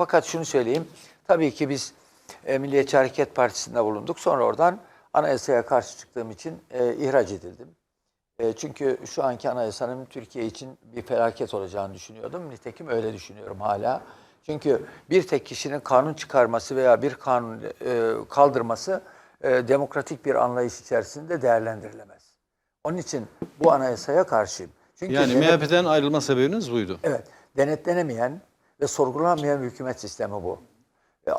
fakat şunu söyleyeyim. Tabii ki biz e, Milliyetçi Hareket Partisi'nde bulunduk. Sonra oradan anayasaya karşı çıktığım için e, ihraç edildim. E, çünkü şu anki anayasanın Türkiye için bir felaket olacağını düşünüyordum. Nitekim öyle düşünüyorum hala. Çünkü bir tek kişinin kanun çıkarması veya bir kanun e, kaldırması e, demokratik bir anlayış içerisinde değerlendirilemez. Onun için bu anayasaya karşıyım. Çünkü Yani denet- MHP'den ayrılma sebebiniz buydu. Evet, denetlenemeyen ve sorgulanmayan bir hükümet sistemi bu.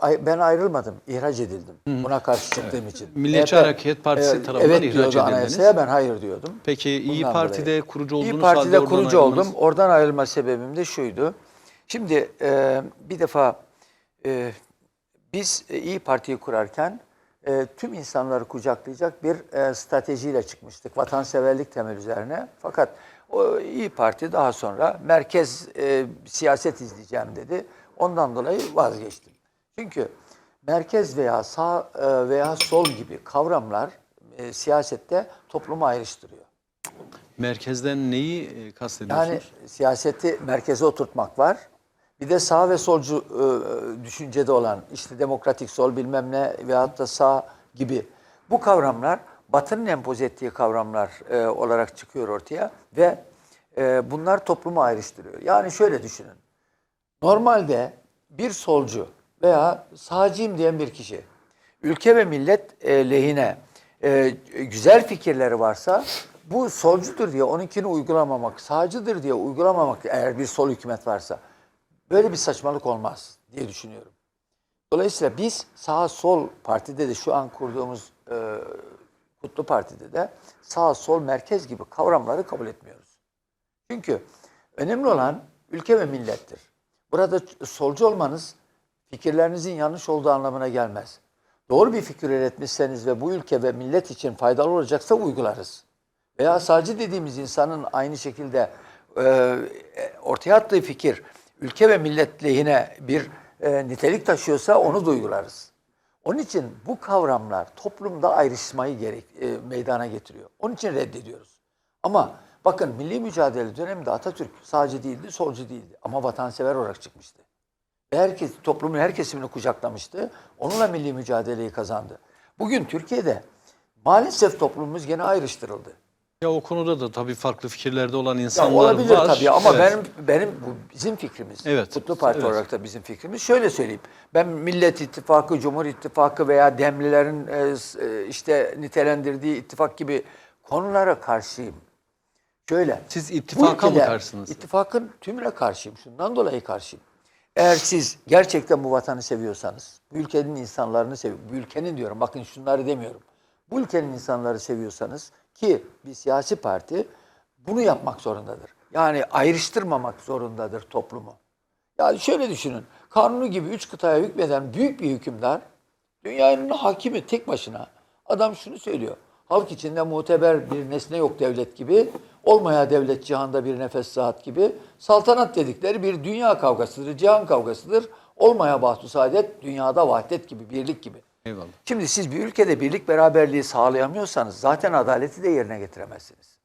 E, Ben ayrılmadım, ihraç edildim. Buna karşı çıktığım için. Milliyetçi MHP, Hareket Partisi e, tarafından evet ihraç edildiniz. anayasaya, ben hayır diyordum. Peki İyi Parti'de dolayı. kurucu olduğunuz İyi Parti'de kurucu oldum. ayrılmanız- Oradan ayrılma sebebim de şuydu. Şimdi e, bir defa e, biz e, İyi Parti'yi kurarken e, tüm insanları kucaklayacak bir e, stratejiyle çıkmıştık. Vatanseverlik temel üzerine. Fakat o İyi Parti daha sonra merkez e, siyaset izleyeceğim dedi. Ondan dolayı vazgeçtim. Çünkü merkez veya sağ e, veya sol gibi kavramlar e, siyasette toplumu ayrıştırıyor. Merkezden neyi e, kastediyorsunuz? Yani siyaseti merkeze oturtmak var. Bir de sağ ve solcu e, düşüncede olan işte demokratik sol bilmem ne veyahut da sağ gibi bu kavramlar Batı'nın empoze ettiği kavramlar e, olarak çıkıyor ortaya ve e, bunlar toplumu ayrıştırıyor. Yani şöyle düşünün. Normalde bir solcu veya sağcıyım diyen bir kişi ülke ve millet e, lehine e, güzel fikirleri varsa bu solcudur diye onunkini uygulamamak, sağcıdır diye uygulamamak eğer bir sol hükümet varsa böyle bir saçmalık olmaz diye düşünüyorum. Dolayısıyla biz sağ sol partide de şu an kurduğumuz e, Kutlu Parti'de de sağ sol merkez gibi kavramları kabul etmiyoruz. Çünkü önemli olan ülke ve millettir. Burada solcu olmanız fikirlerinizin yanlış olduğu anlamına gelmez. Doğru bir fikir üretmişseniz ve bu ülke ve millet için faydalı olacaksa uygularız. Veya sadece dediğimiz insanın aynı şekilde e, ortaya attığı fikir ülke ve millet lehine bir e, nitelik taşıyorsa onu da uygularız. Onun için bu kavramlar toplumda ayrışmayı gerek e, meydana getiriyor. Onun için reddediyoruz. Ama bakın milli mücadele döneminde Atatürk sadece değildi, solcu değildi ama vatansever olarak çıkmıştı. Herkes, toplumun her kesimini kucaklamıştı. Onunla milli mücadeleyi kazandı. Bugün Türkiye'de maalesef toplumumuz gene ayrıştırıldı. Ya o konuda da tabii farklı fikirlerde olan Ya insanlar olabilir var. tabii ama Evet. benim benim bu bizim fikrimiz. Evet, Kutlu Parti evet. olarak da bizim fikrimiz. Şöyle söyleyeyim. Ben Millet İttifakı, Cumhur İttifakı veya Demlilerin e, e, işte nitelendirdiği ittifak gibi konulara karşıyım. Şöyle. Siz ittifaka mı ülkede karşısınız? İttifakın tümüne karşıyım. Şundan dolayı karşıyım. Eğer siz gerçekten bu vatanı seviyorsanız, bu ülkenin insanlarını sev, bu ülkenin diyorum, bakın şunları demiyorum. Bu ülkenin insanları seviyorsanız ki bir siyasi parti bunu yapmak zorundadır. Yani ayrıştırmamak zorundadır toplumu. Yani şöyle düşünün, kanunu gibi üç kıtaya hükmeden büyük bir hükümdar, dünyanın hakimi tek başına. Adam şunu söylüyor, halk içinde muteber bir nesne yok devlet gibi, olmaya devlet cihanda bir nefes saat gibi, saltanat dedikleri bir dünya kavgasıdır, cihan kavgasıdır. Olmaya bahtü saadet, dünyada vahdet gibi, birlik gibi. Eyvallah. Şimdi siz bir ülkede birlik beraberliği sağlayamıyorsanız zaten adaleti de yerine getiremezsiniz.